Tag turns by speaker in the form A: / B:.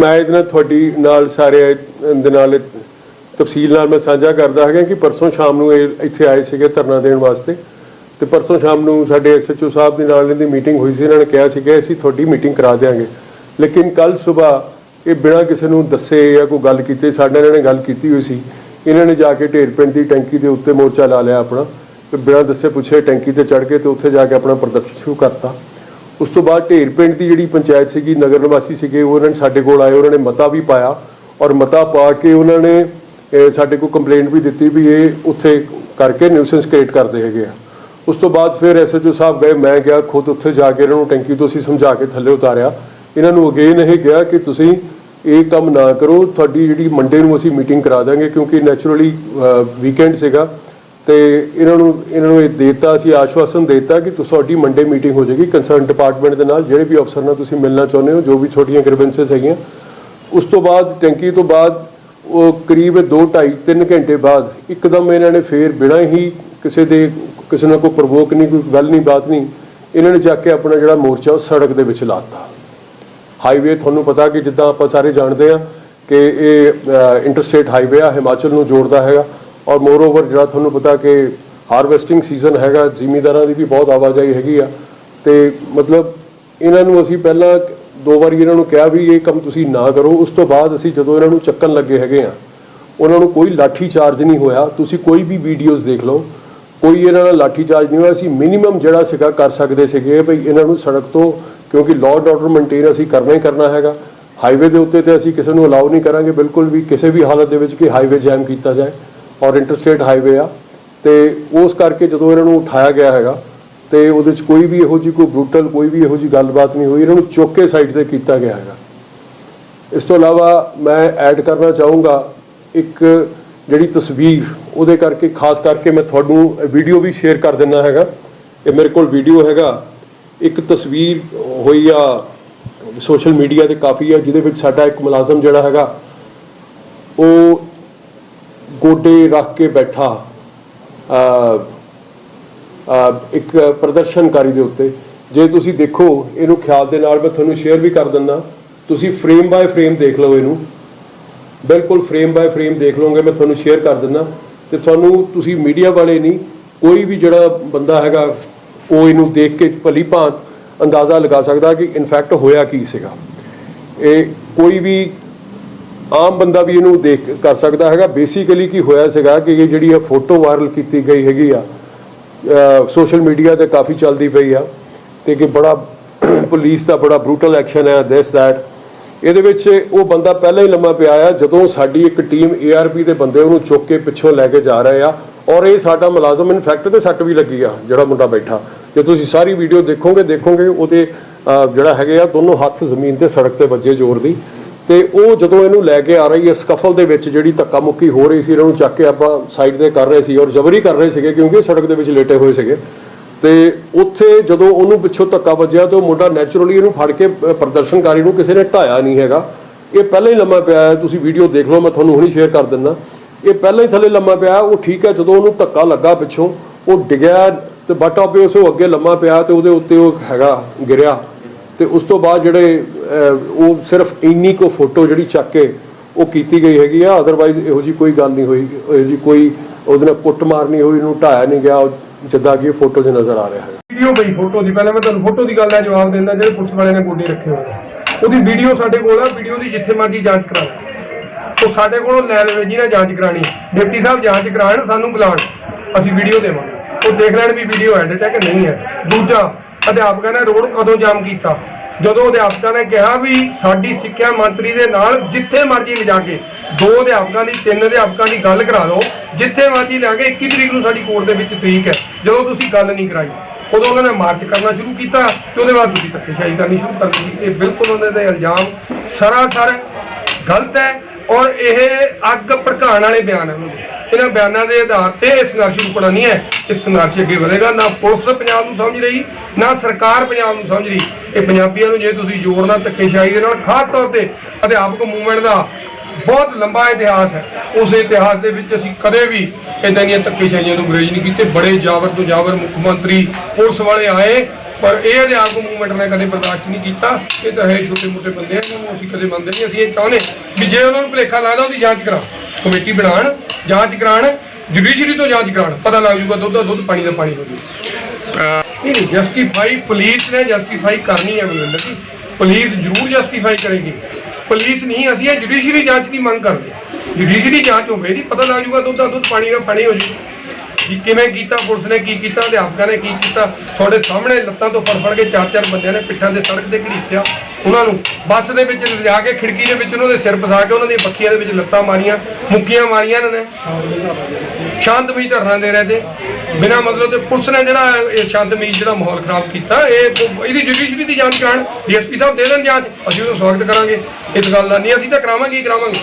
A: ਮੈਂ ਇਹਦੇ ਨਾਲ ਤੁਹਾਡੀ ਨਾਲ ਸਾਰੇ ਦੇ ਨਾਲ ਤਫਸੀਲ ਨਾਲ ਮੈਂ ਸਾਂਝਾ ਕਰਦਾ ਹੈਗਾ ਕਿ ਪਰਸੋਂ ਸ਼ਾਮ ਨੂੰ ਇਹ ਇੱਥੇ ਆਏ ਸੀਗੇ ਧਰਨਾ ਦੇਣ ਵਾਸਤੇ। ਤੇ ਪਰਸੋਂ ਸ਼ਾਮ ਨੂੰ ਸਾਡੇ ਐਸਐਚਓ ਸਾਹਿਬ ਦੇ ਨਾਲ ਇਹਦੀ ਮੀਟਿੰਗ ਹੋਈ ਸੀ, ਇਹਨਾਂ ਨੇ ਕਿਹਾ ਸੀ ਕਿ ਅਸੀਂ ਤੁਹਾਡੀ ਮੀਟਿੰਗ ਕਰਾ ਦਿਆਂਗੇ। ਲੇਕਿਨ ਕੱਲ ਸਵੇਰ ਇਹ ਬਿਨਾਂ ਕਿਸੇ ਨੂੰ ਦੱਸੇ ਜਾਂ ਕੋਈ ਗੱਲ ਕੀਤੇ, ਸਾਡੇ ਇਹਨਾਂ ਨੇ ਗੱਲ ਕੀਤੀ ਹੋਈ ਸੀ। ਇਹਨਾਂ ਨੇ ਜਾ ਕੇ ਢੇਰ ਪਿੰਡ ਦੀ ਟੈਂਕੀ ਦੇ ਉੱਤੇ ਮੋਰਚਾ ਲਾ ਲਿਆ ਆਪਣਾ। ਬਿਨਾਂ ਦੱਸੇ ਪੁੱਛੇ ਟੈਂਕੀ ਤੇ ਚੜ ਕੇ ਤੇ ਉੱਥੇ ਜਾ ਕੇ ਆਪਣਾ ਪ੍ਰਦਰਸ਼ਨ ਸ਼ੁਰੂ ਕਰਤਾ। ਉਸ ਤੋਂ ਬਾਅਦ ਢੇਰ ਪਿੰਡ ਦੀ ਜਿਹੜੀ ਪੰਚਾਇਤ ਸੀਗੀ, ਨਗਰ ਨਿਵਾਸੀ ਸੀਗੇ, ਉਹਨਾਂ ਨੇ ਸਾਡੇ ਕੋਲ ਆਏ, ਉਹਨਾਂ ਨੇ ਮਤਾ ਵੀ ਪਾਇਆ ਔਰ ਮਤਾ ਪਾ ਕੇ ਉਹਨਾਂ ਨੇ ਸਾਡੇ ਕੋਲ ਕੰਪਲੇਂਟ ਵੀ ਦਿੱਤੀ ਵੀ ਇਹ ਉੱਥੇ ਕਰਕੇ ਨਿਊਸੈਂਸ ਕ੍ਰੀਏਟ ਕਰਦੇ ਹੈਗੇ ਆ। ਉਸ ਤੋਂ ਬਾਅਦ ਫਿਰ ਐਸਐਚਓ ਸਾਹਿਬ ਗਏ, ਮੈਂ ਗਿਆ, ਖੁਦ ਉੱਥੇ ਜਾ ਕੇ ਇਹਨਾਂ ਨੂੰ ਟੈਂਕੀ ਤੋਂ ਅਸੀਂ ਸਮਝਾ ਕੇ ਥੱਲੇ ਉਤਾਰਿਆ। ਇਹਨਾਂ ਨੂੰ ਅਗੇਨ ਇਹ ਕਿਹਾ ਕਿ ਤੁਸੀਂ ਇਹ ਕੰਮ ਨਾ ਕਰੋ, ਤੁਹਾਡੀ ਜਿਹੜੀ ਮੰਡੇ ਨੂੰ ਅਸੀਂ ਮੀਟਿੰਗ ਕਰਾ ਦਾਂਗੇ ਕਿਉਂਕਿ ਨੈਚੁਰਲੀ ਵੀਕਐਂਡ ਸੀਗਾ। ਤੇ ਇਹਨਾਂ ਨੂੰ ਇਹਨਾਂ ਨੂੰ ਇਹ ਦਿੱਤਾ, ਅਸੀਂ ਆਸ਼ਵਾਸਨ ਦੇਤਾ ਕਿ ਤੁਹਾਡੀ ਮੰਡੇ ਮੀਟਿੰਗ ਹੋ ਜਾਏਗੀ। ਕੰਸਰਨ ਡਿਪਾਰਟਮੈਂਟ ਦੇ ਨਾਲ, ਜਿਹੜੇ ਵੀ ਅਫਸਰ ਨਾਲ ਤੁਸੀਂ ਮਿਲਣਾ ਚਾਹੁੰਦੇ ਹੋ, ਜੋ ਵੀ ਤੁਹਾਡੀਆਂ ਗ੍ਰੀਵੈਂਸਸ ਹੈਗੀਆਂ, ਉਸ ਤੋਂ ਬਾਅਦ, ਟੈਂਕੀ ਤੋਂ ਬਾਅਦ, ਉਹ ਕਰੀਬ 2 2.5 3 ਘੰਟੇ ਬਾਅਦ, ਇੱਕਦਮ ਇਹਨਾਂ ਨੇ ਫੇਰ ਬਿਨਾਂ ਹੀ ਕਿਸੇ ਦੇ ਕਿਸੇ ਨਾਲ ਕੋਈ ਪ੍ਰਵੋਕ ਨਹੀਂ, ਕੋਈ ਗੱਲ ਨਹੀਂ, ਬਾਤ ਨਹੀਂ, ਇਹਨਾਂ ਨੇ ਜਾ ਕੇ ਆਪਣਾ ਜਿਹੜਾ ਮੋਰਚਾ, ਉਹ ਸੜਕ ਦੇ ਵਿੱਚ ਲਾਤਾ। ਹਾਈਵੇ ਤੁਹਾਨੂੰ ਪਤਾ ਕਿ ਜਿੱਦਾਂ ਆਪਾਂ ਸਾਰੇ ਜਾਣਦੇ ਆ ਕਿ ਇਹ ਇੰਟਰਸਟੇਟ ਹਾਈਵੇ ਆ, ਹਿਮਾਚਲ ਨੂੰ ਜੋੜਦਾ ਹੈਗਾ। ਔਰ ਮੋਰ ਓਵਰ ਜਿਹੜਾ ਤੁਹਾਨੂੰ ਪਤਾ ਕਿ ਹਾਰਵੈਸਟਿੰਗ ਸੀਜ਼ਨ ਹੈਗਾ, ਜ਼ਿਮੀਦਾਰਾਂ ਦੀ ਵੀ ਬਹੁਤ ਆਵਾਜਾਈ ਹੈਗੀ ਆ। ਤੇ ਮਤਲਬ ਇਹਨਾਂ ਨੂੰ ਅਸੀਂ ਪਹਿਲਾਂ ਦੋ ਵਾਰੀ ਇਹਨਾਂ ਨੂੰ ਕਿਹਾ ਵੀ ਇਹ ਕੰਮ ਤੁਸੀਂ ਨਾ ਕਰੋ। ਉਸ ਤੋਂ ਬਾਅਦ ਅਸੀਂ ਜਦੋਂ ਇਹਨਾਂ ਨੂੰ ਚੱਕਣ ਲੱਗੇ ਹੈਗੇ ਆ, ਉਹਨਾਂ ਨੂੰ ਕੋਈ ਲਾਠੀ ਚਾਰਜ ਨਹੀਂ ਹੋਇਆ। ਤੁਸੀਂ ਕੋਈ ਵੀ ਵੀਡੀਓਜ਼ ਦੇਖ ਲਓ, ਕੋਈ ਇਹਨਾਂ ਨਾਲ ਲਾਠੀ ਚਾਰਜ ਨਹੀਂ ਹੋਇਆ। ਅਸੀਂ ਮਿਨੀਮਮ ਜਿਹੜਾ ਸੀਗਾ ਕਰ ਸਕਦੇ ਸੀਗੇ ਭਈ ਇਹਨਾਂ ਨੂੰ ਸੜਕ ਤੋਂ, ਕਿਉਂਕਿ ਲਾਅ ਐਂਡ ਆਰਡਰ ਮੇਨਟੇਨ ਅਸੀਂ ਕਰਨਾ ਹੀ ਕਰਨਾ ਹੈਗਾ। ਹਾਈਵੇ ਦੇ ਉੱਤੇ ਤੇ ਅਸੀਂ ਕਿਸੇ ਨੂੰ ਅਲਾਉ ਨਹੀਂ ਕਰਾਂਗੇ। ਬਿਲਕੁਲ ਵੀ ਕਿਸੇ ਵੀ ਹਾਲਤ ਦੇ ਵਿੱਚ ਕਿ ਹਾਈਵੇ ਜੈਮ ਕੀਤਾ ਜਾਏ। ਔਰ ਇੰਟਰਸਟੇਟ ਹਾਈਵੇ ਆ, ਤੇ ਉਸ ਕਰਕੇ ਜਦੋਂ ਇਹਨਾਂ ਨੂੰ ਉਠਾਇਆ ਗਿਆ ਹੈਗਾ, ਤੇ ਉਹਦੇ ਚ ਕੋਈ ਵੀ ਇਹੋ ਜਿਹੀ ਕੋਈ ਬਰੂਟਲ ਕੋਈ ਵੀ ਇਹੋ ਜਿਹੀ ਗੱਲਬਾਤ ਨਹੀਂ ਹੋਈ, ਇਹਨਾਂ ਨੂੰ ਚੁੱਕ ਕੇ ਸਾਈਡ ਤੇ ਕੀਤਾ ਗਿਆ ਹੈਗਾ। ਇਸ ਤੋਂ ਇਲਾਵਾ ਮੈਂ ਐਡ ਕਰਨਾ ਚਾਹੂੰਗਾ ਇੱਕ ਜਿਹੜੀ ਤਸਵੀਰ, ਉਹਦੇ ਕਰਕੇ, ਖਾਸ ਕਰਕੇ ਮੈਂ ਤੁਹਾਨੂੰ ਵੀਡੀਓ ਵੀ ਸ਼ੇਅਰ ਕਰ ਦਿੰਦਾ ਹੈਗਾ। ਇਹ ਮੇਰੇ ਕੋਲ ਵੀਡੀਓ ਹੈਗਾ। ਇੱਕ ਤਸਵੀਰ ਹੋਈ ਆ ਸੋਸ਼ਲ ਮੀਡੀਆ ਤੇ ਕਾਫੀ ਆ, ਜਿਹਦੇ ਵਿੱਚ ਸਾਡਾ ਇੱਕ ਮੁਲਾਜ਼ਮ ਜਿਹੜਾ ਹੈਗਾ, ਉਹ ਕੋਡੇ ਰੱਖ ਕੇ ਬੈਠਾ ਇੱਕ ਪ੍ਰਦਰਸ਼ਨਕਾਰੀ ਦੇ ਉੱਤੇ। ਜੇ ਤੁਸੀਂ ਦੇਖੋ ਇਹਨੂੰ ਖਿਆਲ ਦੇ ਨਾਲ ਮੈਂ ਤੁਹਾਨੂੰ ਸ਼ੇਅਰ ਵੀ ਕਰ ਦਿੰਦਾ। ਤੁਸੀਂ ਫਰੇਮ ਬਾਏ ਫਰੇਮ ਦੇਖ ਲਓ ਇਹਨੂੰ। ਬਿਲਕੁਲ ਫਰੇਮ ਬਾਏ ਫਰੇਮ ਦੇਖ ਲਓਗੇ, ਮੈਂ ਤੁਹਾਨੂੰ ਸ਼ੇਅਰ ਕਰ ਦਿੰਦਾ। ਤੇ ਤੁਹਾਨੂੰ ਤੁਸੀਂ ਮੀਡੀਆ ਵਾਲੇ ਨਹੀਂ, ਕੋਈ ਵੀ ਜਿਹੜਾ ਬੰਦਾ ਹੈਗਾ, ਉਹ ਇਹਨੂੰ ਦੇਖ ਕੇ ਭਲੀ ਭਾਂਤ ਅੰਦਾਜ਼ਾ ਲਗਾ ਸਕਦਾ ਕਿ ਇਨਫੈਕਟ ਹੋਇਆ ਕੀ ਸੀਗਾ। ਇਹ ਕੋਈ ਵੀ ਆਮ ਬੰਦਾ ਵੀ ਇਹਨੂੰ ਦੇਖ ਕਰ ਸਕਦਾ ਹੈਗਾ। ਬੇਸਿਕਲੀ ਕੀ ਹੋਇਆ ਸੀਗਾ ਕਿ ਇਹ ਜਿਹੜੀ ਇਹ ਫੋਟੋ ਵਾਇਰਲ ਕੀਤੀ ਗਈ ਹੈਗੀ ਆ ਸੋਸ਼ਲ ਮੀਡੀਆ ਤੇ ਕਾਫੀ ਚੱਲਦੀ ਪਈ ਆ ਤੇ ਕਿ ਬੜਾ ਪੁਲਿਸ ਦਾ ਬੜਾ ਬਰੂਟਲ ਐਕਸ਼ਨ ਹੈ ਦਿਸ ਦੈਟ ਇਹਦੇ ਵਿੱਚ ਉਹ ਬੰਦਾ ਪਹਿਲਾਂ ਹੀ ਲੰਮਾ ਪਿਆ ਆ, ਜਦੋਂ ਸਾਡੀ ਇੱਕ ਟੀਮ ਏਆਰਪੀ ਦੇ ਬੰਦੇ ਉਹਨੂੰ ਚੁੱਕ ਕੇ ਪਿੱਛੋਂ ਲੈ ਕੇ ਜਾ ਰਹੇ ਆ ਔਰ ਇਹ ਸਾਡਾ ਮੁਲਾਜ਼ਮ ਇਨਫੈਕਟ ਤੇ ਸੱਟ ਵੀ ਲੱਗੀ ਆ, ਜਿਹੜਾ ਮੁੰਡਾ ਬੈਠਾ। ਜੇ ਤੁਸੀਂ ਸਾਰੀ ਵੀਡੀਓ ਦੇਖੋਗੇ ਦੇਖੋਗੇ ਉਹਦੇ ਜਿਹੜਾ ਹੈਗੇ ਆ, ਦੋਨੋਂ ਹੱਥ ਜ਼ਮੀਨ ਤੇ ਸੜਕ ਤੇ ਵੱਜੇ ਜ਼ੋਰ ਦੀ। ਤੇ ਉਹ ਜਦੋਂ ਇਹਨੂੰ ਲੈ ਕੇ ਆ ਰਹੀ ਹੈ ਸਕਫਲ ਦੇ ਵਿੱਚ ਜਿਹੜੀ ਧੱਕਾ ਮੁੱਕੀ ਹੋ ਰਹੀ ਸੀ, ਇਹਨਾਂ ਨੂੰ ਚੱਕ ਕੇ ਆਪਾਂ ਸਾਈਡ ਤੇ ਕਰ ਰਹੇ ਸੀ ਔਰ ਜ਼ਬਰੀ ਕਰ ਰਹੇ ਸੀਗੇ ਕਿਉਂਕਿ ਇਹ ਸੜਕ ਦੇ ਵਿੱਚ ਲੇਟੇ ਹੋਏ ਸੀਗੇ। ਤੇ ਉੱਥੇ ਜਦੋਂ ਉਹਨੂੰ ਪਿੱਛੋਂ ਧੱਕਾ ਵੱਜਿਆ ਤੇ ਉਹ ਮੁੰਡਾ ਨੈਚੁਰਲੀ ਇਹਨੂੰ ਫੜ ਕੇ ਪ੍ਰਦਰਸ਼ਨਕਾਰੀ ਨੂੰ ਕਿਸੇ ਨੇ ਢਾਇਆ ਨਹੀਂ ਹੈਗਾ। ਇਹ ਪਹਿਲਾਂ ਹੀ ਲੰਮਾ ਪਿਆ ਹੈ, ਤੁਸੀਂ ਵੀਡੀਓ ਦੇਖ ਲਓ, ਮੈਂ ਤੁਹਾਨੂੰ ਹੁਣੀ ਸ਼ੇਅਰ ਕਰ ਦਿੰਦਾ। ਇਹ ਪਹਿਲਾਂ ਹੀ ਥੱਲੇ ਲੰਮਾ ਪਿਆ ਉਹ ਠੀਕ ਹੈ, ਜਦੋਂ ਉਹਨੂੰ ਧੱਕਾ ਲੱਗਾ ਪਿੱਛੋਂ, ਉਹ ਡਿੱਗਿਆ ਤੇ ਬਟ ਆਪੇ ਉਸ ਉਹ ਅੱਗੇ ਲੰਮਾ ਪਿਆ ਤੇ ਉਹਦੇ ਉੱਤੇ ਉਹ ਹੈਗਾ, ਗਿਰਿਆ। ਤੇ ਉਸ ਤੋਂ ਬਾਅਦ ਜਿਹੜੇ ਉਹ ਸਿਰਫ ਇੰਨੀ ਕੋ ਫੋਟੋ ਜਿਹੜੀ ਚੱਕ ਕੇ ਉਹ ਕੀਤੀ ਗਈ ਹੈਗੀ ਆ ਅਦਰਵਾਈਜ਼ ਇਹੋ ਜੀ ਕੋਈ ਗੱਲ ਨਹੀਂ ਹੋਈ, ਇਹੋ ਜੀ ਕੋਈ ਉਹਦੇ ਨਾਲ ਕੁੱਟ ਮਾਰਨੀ ਹੋਈ, ਉਹਨੂੰ ਢਾਇਆ ਨਹੀਂ ਗਿਆ ਜਿੱਦਾਂ ਕਿ ਫੋਟੋ 'ਚ ਨਜ਼ਰ ਆ ਰਿਹਾ ਹੈ।
B: ਵੀਡੀਓ ਪਈ ਫੋਟੋ ਦੀ, ਪਹਿਲਾਂ ਮੈਂ ਤੁਹਾਨੂੰ ਫੋਟੋ ਦੀ ਗੱਲ ਦਾ ਜਵਾਬ ਦਿੰਦਾ ਜਿਹੜੇ ਪੁਲਿਸ ਵਾਲਿਆਂ ਨੇ ਗੋਡੇ ਰੱਖੇ ਹੋਏ ਉਹਦੀ ਵੀਡੀਓ ਸਾਡੇ ਕੋਲ ਆ, ਵੀਡੀਓ ਦੀ ਜਿੱਥੇ ਮਰਜ਼ੀ ਜਾਂਚ ਕਰਾ ਉਹ ਸਾਡੇ ਕੋਲੋਂ ਲੈ ਲਵੇ, ਜਿਹਨੇ ਜਾਂਚ ਕਰਾਣੀ ਡਿਪਟੀ ਸਾਹਿਬ ਜਾਂਚ ਕਰਾਉਣ ਸਾਨੂੰ ਬੁਲਾਉਣ ਅਸੀਂ ਵੀਡੀਓ ਦੇਵਾਂਗੇ। ਉਹ ਦੇਖ ਲੈਣ ਵੀ ਵੀਡੀਓ ਐਡਿਟ ਹੈ ਕਿ ਨਹੀਂ ਹੈ। ਦੂਜਾ ਅਧਿਆਪਕਾਂ ਨੇ ਰੋਡ ਕਦੋਂ ਜਾਮ ਕੀਤਾ? ਜਦੋਂ ਅਧਿਆਪਕਾਂ ਨੇ ਕਿਹਾ ਵੀ ਸਾਡੀ ਸਿੱਖਿਆ ਮੰਤਰੀ ਦੇ ਨਾਲ ਜਿੱਥੇ ਮਰਜ਼ੀ ਲਿਜਾ ਕੇ ਦੋ ਅਧਿਆਪਕਾਂ ਦੀ, ਤਿੰਨ ਅਧਿਆਪਕਾਂ ਦੀ ਗੱਲ ਕਰਾ ਲਓ ਜਿੱਥੇ ਮਰਜ਼ੀ ਲਿਆ ਕੇ 21 ਤਰੀਕ ਨੂੰ ਸਾਡੀ ਕੋਰਟ ਦੇ ਵਿੱਚ ਤਰੀਕ ਹੈ। ਜਦੋਂ ਤੁਸੀਂ ਗੱਲ ਨਹੀਂ ਕਰਾਈ, ਉਦੋਂ ਉਹਨਾਂ ਨੇ ਮਾਰਚ ਕਰਨਾ ਸ਼ੁਰੂ ਕੀਤਾ ਤੇ ਉਹਦੇ ਬਾਅਦ ਤੁਸੀਂ ਧੱਕੇਸ਼ਾਹੀ ਕਰਨੀ ਸ਼ੁਰੂ ਕਰ ਦਿੱਤੀ। ਇਹ ਬਿਲਕੁਲ ਉਹਨਾਂ ਦੇ ਇਲਜ਼ਾਮ ਸਰਾਸਰ ਗਲਤ ਹੈ ਔਰ ਇਹ ਅੱਗ ਭੜਕਾਉਣ ਵਾਲੇ ਬਿਆਨ ਹਨ ਇਹਨਾਂ ਬਿਆਨਾਂ ਦੇ ਆਧਾਰ ਤੇ ਇਹ ਸੰਘਰਸ਼ ਰੁਕਣਾ ਨਹੀਂ ਹੈ ਇਹ ਸੰਘਰਸ਼ ਅੱਗੇ ਵਧੇਗਾ, ਨਾ ਪੁਲਿਸ ਪੰਜਾਬ ਨੂੰ ਸਮਝ ਰਹੀ, ਨਾ ਸਰਕਾਰ ਪੰਜਾਬ ਨੂੰ ਸਮਝ ਰਹੀ। ਇਹ ਪੰਜਾਬੀਆਂ ਨੂੰ ਜੇ ਤੁਸੀਂ ਜ਼ੋਰ ਨਾਲ ਧੱਕੇਸ਼ਾਹੀ ਦੇ ਨਾਲ ਖਾਸ ਤੌਰ ਤੇ ਅਧਿਆਪਕ ਮੂਵਮੈਂਟ ਦਾ ਬਹੁਤ ਲੰਬਾ ਇਤਿਹਾਸ ਹੈ, ਉਸ ਇਤਿਹਾਸ ਦੇ ਵਿੱਚ ਅਸੀਂ ਕਦੇ ਵੀ ਇਦਾਂ ਦੀਆਂ ਧੱਕੇਸ਼ਾਹੀਆਂ ਨੂੰ ਗੁਰੇਜ ਨਹੀਂ ਕੀਤੇ। ਬੜੇ ਜਾਵਰ ਤੋਂ ਜਾਵਰ ਮੁੱਖ ਮੰਤਰੀ ਪੁਲਿਸ ਵਾਲੇ ਆਏ, ਪਰ ਇਹ ਅਧਿਆਪਕ ਮੂਵਮੈਂਟ ਨੇ ਕਦੇ ਬਰਦਾਸ਼ਤ ਨਹੀਂ ਕੀਤਾ। ਇਹ ਤਾਂ ਹੈ ਛੋਟੇ ਮੋਟੇ ਬੰਦੇ ਆ ਇਹਨਾਂ ਨੂੰ ਅਸੀਂ ਕਦੇ ਮੰਨਦੇ ਨਹੀਂ। ਅਸੀਂ ਇਹ ਚਾਹੁੰਦੇ ਵੀ ਜੇ ਉਹਨਾਂ ਨੂੰ ਭੁਲੇਖਾ ਲੱਗਦਾ, ਉਹਦੀ ਜਾਂਚ ਕਰਾ ਕਮੇਟੀ ਬਣਾਉਣ ਜਾਂਚ ਕਰਾਉਣ ਜੁਡੀਸ਼ਰੀ ਤੋਂ ਜਾਂਚ ਕਰਾਉਣ ਪਤਾ ਲੱਗ ਜੂਗਾ ਦੁੱਧ ਦਾ ਦੁੱਧ, ਪਾਣੀ ਦਾ ਪਾਣੀ ਹੋ ਜੂਗਾ ਨਹੀਂ ਨਹੀਂ ਜਸਟੀਫਾਈ ਪੁਲਿਸ ਨੇ ਜਸਟੀਫਾਈ ਕਰਨੀ ਹੈ ਬਲਵਿੰਦਰ ਜੀ। ਪੁਲਿਸ ਜ਼ਰੂਰ ਜਸਟੀਫਾਈ ਕਰੇਗੀ। ਪੁਲਿਸ ਨਹੀਂ, ਅਸੀਂ ਇਹ ਜੁਡੀਸ਼ਰੀ ਜਾਂਚ ਦੀ ਮੰਗ ਕਰਦੇ ਜੁਡੀਸ਼ਰੀ ਜਾਂਚ ਹੋਵੇ ਜੀ ਪਤਾ ਲੱਗ ਜੂਗਾ ਦੁੱਧ ਦਾ ਦੁੱਧ, ਪਾਣੀ ਦਾ, ਪਾਣੀ ਹੋ ਜੂ ਕਿ ਕਿਵੇਂ ਕੀਤਾ, ਪੁਲਿਸ ਨੇ ਕੀ ਕੀਤਾ, ਅਧਿਆਪਕਾਂ ਨੇ ਕੀ ਕੀਤਾ? ਤੁਹਾਡੇ ਸਾਹਮਣੇ ਲੱਤਾਂ ਤੋਂ ਫੜ ਫੜ ਕੇ ਚਾਰ ਚਾਰ ਬੰਦਿਆਂ ਨੇ ਪਿੱਠਾਂ ਦੇ ਸੜਕ ਤੇ ਘੜੀਸਿਆ ਉਹਨਾਂ ਨੂੰ। ਬੱਸ ਦੇ ਵਿੱਚ ਲਿਜਾ ਕੇ, ਖਿੜਕੀ ਦੇ ਵਿੱਚ ਉਹਨਾਂ ਦੇ ਸਿਰ ਫਸਾ ਕੇ ਉਹਨਾਂ ਦੀਆਂ ਬੱਕੀਆਂ ਦੇ ਵਿੱਚ ਲੱਤਾਂ ਮਾਰੀਆਂ, ਮੁੱਕੀਆਂ ਮਾਰੀਆਂ ਇਹਨਾਂ ਨੇ। ਸ਼ਾਂਤਮਈ ਧਰਨਾ ਦੇ ਰਹੇ ਤੇ। ਬਿਨਾਂ ਮਤਲਬ ਤੇ ਪੁਲਿਸ ਨੇ ਜਿਹੜਾ ਇਹ ਸ਼ਾਂਤਮਈ ਜਿਹੜਾ ਮਾਹੌਲ ਖਰਾਬ ਕੀਤਾ, ਇਹ ਇਹਦੀ ਜੁਡੀਸ਼ਰੀ ਦੀ ਜਾਂਚ ਕਰਾਉਣ ਡੀਐਸਪੀ ਸਾਹਿਬ ਦੇ ਦੇਣ ਜਾਂਚ, ਅਸੀਂ ਉਹਦਾ ਸਵਾਗਤ ਕਰਾਂਗੇ। ਇਸ ਗੱਲ ਦਾ ਨਹੀਂ, ਅਸੀਂ ਤਾਂ ਕਰਾਵਾਂਗੇ ਹੀ ਕਰਾਵਾਂਗੇ।